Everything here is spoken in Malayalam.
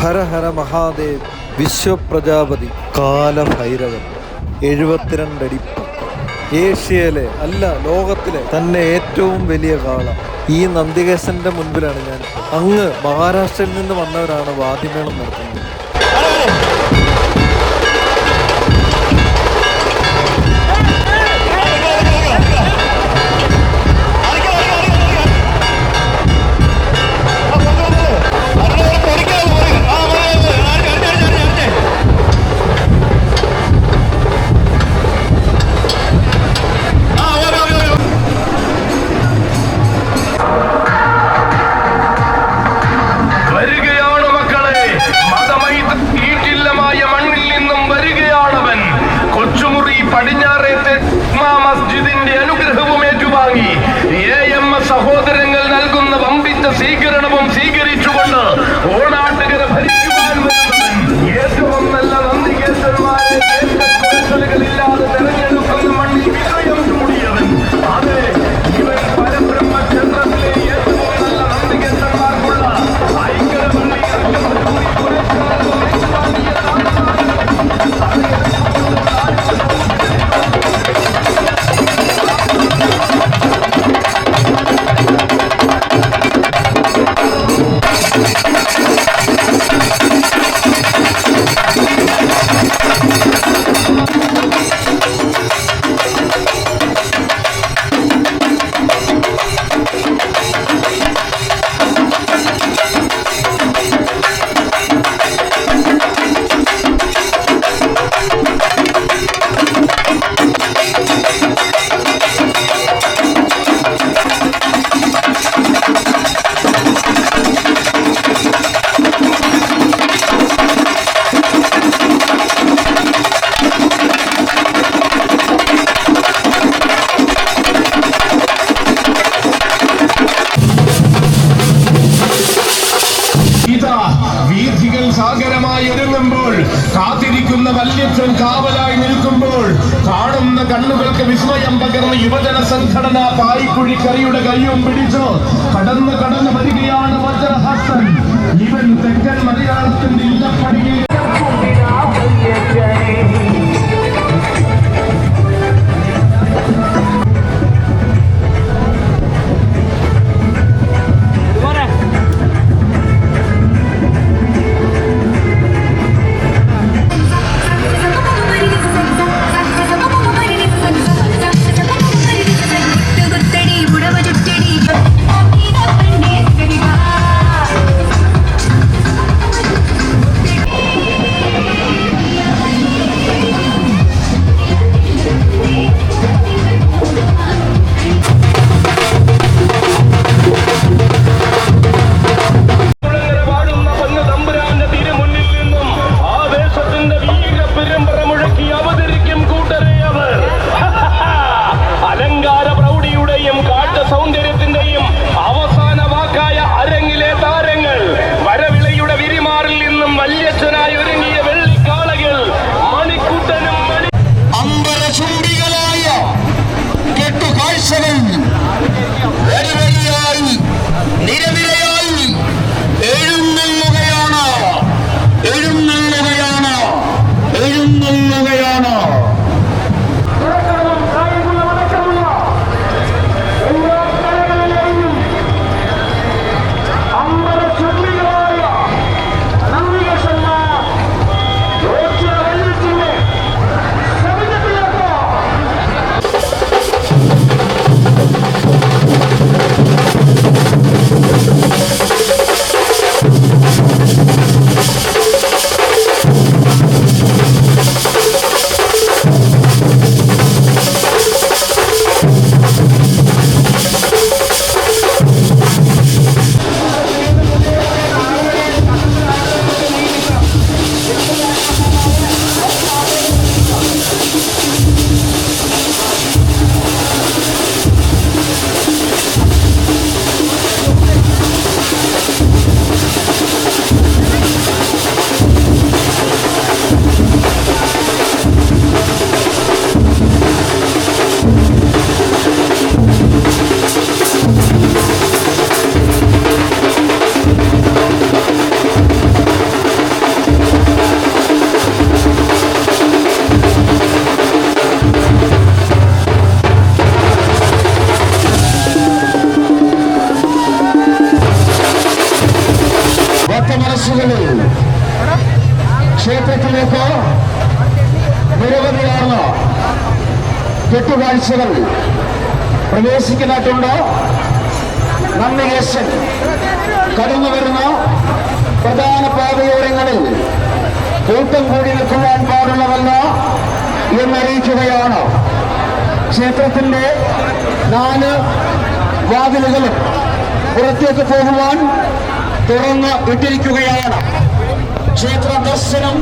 ഹര ഹര മഹാദേവ് വിശ്വപ്രജാപതി കാലഭൈരവൻ. എഴുപത്തിരണ്ടടിപ്പ്. ഏഷ്യയിലെ അല്ല ലോകത്തിലെ തന്നെ ഏറ്റവും വലിയ കാള. ഈ നന്ദികേശന്റെ മുൻപിലാണ് ഞാൻ അങ്ങ് മഹാരാഷ്ട്രയിൽ നിന്ന് വന്നവരാണ് വാദ്യമേളം നടത്തുന്നത്. കാവലായി നിൽക്കുമ്പോൾ കാണുന്ന കണ്ണുകൾക്ക് വിസ്മയം പകർന്ന് യുവജന സംഘടന പായിക്കുഴിക്കറിയുടെ കയ്യും പിടിച്ചു കടന്ന് കടന്നു വരികയാണ് വജ്രഹസ്തൻ ഇവൻ തെക്കൻ മലയാളത്തിന്റെ ഇല്ലപ്പടിയിൽ. ക്ഷേത്രത്തിലേക്ക് നിരവധിയാർന്ന കെട്ടുകാഴ്ചകൾ പ്രവേശിക്കുന്നിട്ടുണ്ട് നന്ദികേശൻ കടന്നു വരുന്ന പ്രധാന പാതയോരങ്ങളിൽ കൂട്ടം കൂടി നിൽക്കുവാൻ പാടുള്ളതല്ല എന്നറിയിക്കുകയാണ്. ക്ഷേത്രത്തിന്റെ നാല് വാതിലുകളും പുറത്തേക്ക് പോകുവാൻ തുറന്ന് ഇട്ടിരിക്കുകയാണ്. ക്ഷേത്ര ദർശനം.